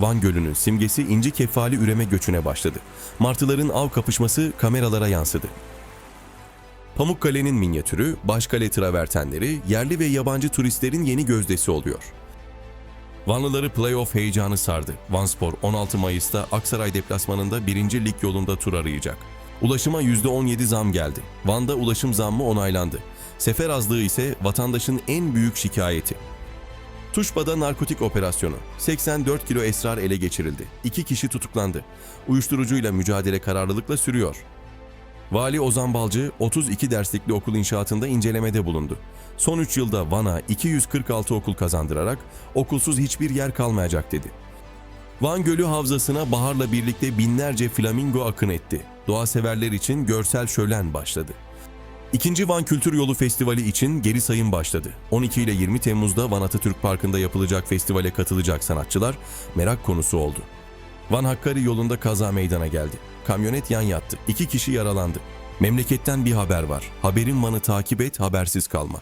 Van Gölü'nün simgesi inci kefali üreme göçüne başladı. Martıların av kapışması kameralara yansıdı. Pamukkale'nin minyatürü, Başkale travertenleri, yerli ve yabancı turistlerin yeni gözdesi oluyor. Vanlıları playoff heyecanı sardı. Vanspor 16 Mayıs'ta Aksaray deplasmanında 1. lig yolunda tur arayacak. Ulaşıma %17 zam geldi. Van'da ulaşım zammı onaylandı. Sefer azlığı ise vatandaşın en büyük şikayeti. Tuşba'da narkotik operasyonu. 84 kilo esrar ele geçirildi. İki kişi tutuklandı. Uyuşturucuyla mücadele kararlılıkla sürüyor. Vali Ozan Balcı 32 derslikli okul inşaatında incelemede bulundu. Son 3 yılda Van'a 246 okul kazandırarak okulsuz hiçbir yer kalmayacak dedi. Van Gölü Havzası'na baharla birlikte binlerce flamingo akın etti. Doğa severler için görsel şölen başladı. İkinci Van Kültür Yolu Festivali için geri sayım başladı. 12 ile 20 Temmuz'da Van Atatürk Parkı'nda yapılacak festivale katılacak sanatçılar merak konusu oldu. Van Hakkari yolunda kaza meydana geldi. Kamyonet yan yattı. İki kişi yaralandı. Memleketten bir haber var. Haberin Van'ı takip et, habersiz kalma.